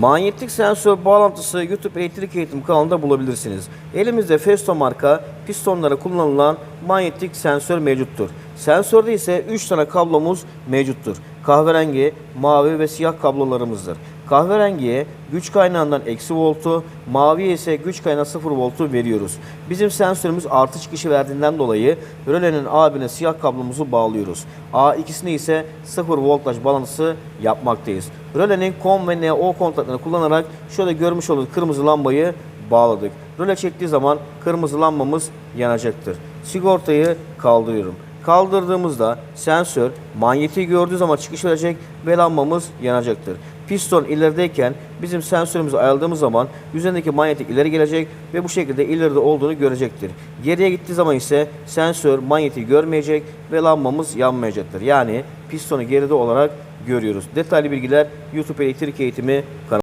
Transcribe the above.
Manyetik sensör bağlantısı YouTube elektrik eğitim kanalında bulabilirsiniz. Elimizde Festo marka pistonlara kullanılan manyetik sensör mevcuttur. Sensörde ise 3 tane kablomuz mevcuttur. Kahverengi, mavi ve siyah kablolarımızdır. Kahverengiye güç kaynağından eksi voltu, maviye ise güç kaynağı 0 voltu veriyoruz. Bizim sensörümüz artı çıkışı verdiğinden dolayı rölenin A1'ine siyah kablomuzu bağlıyoruz. A2'sine ise 0 voltaj bağlantısı yapmaktayız. Rölenin COM ve NO kontaklarını kullanarak şöyle görmüş olduğunuz kırmızı lambayı bağladık. Röle çektiği zaman kırmızı lambamız yanacaktır. Sigortayı kaldırıyorum. Kaldırdığımızda sensör manyetiği gördüğü zaman çıkış verecek ve lambamız yanacaktır. Piston ilerideyken bizim sensörümüzü ayarladığımız zaman üzerindeki manyetik ileri gelecek ve bu şekilde ileride olduğunu görecektir. Geriye gittiği zaman ise sensör manyetiği görmeyecek ve lambamız yanmayacaktır. Yani pistonu geride olarak görüyoruz. Detaylı bilgiler YouTube elektrik eğitimi kanalı.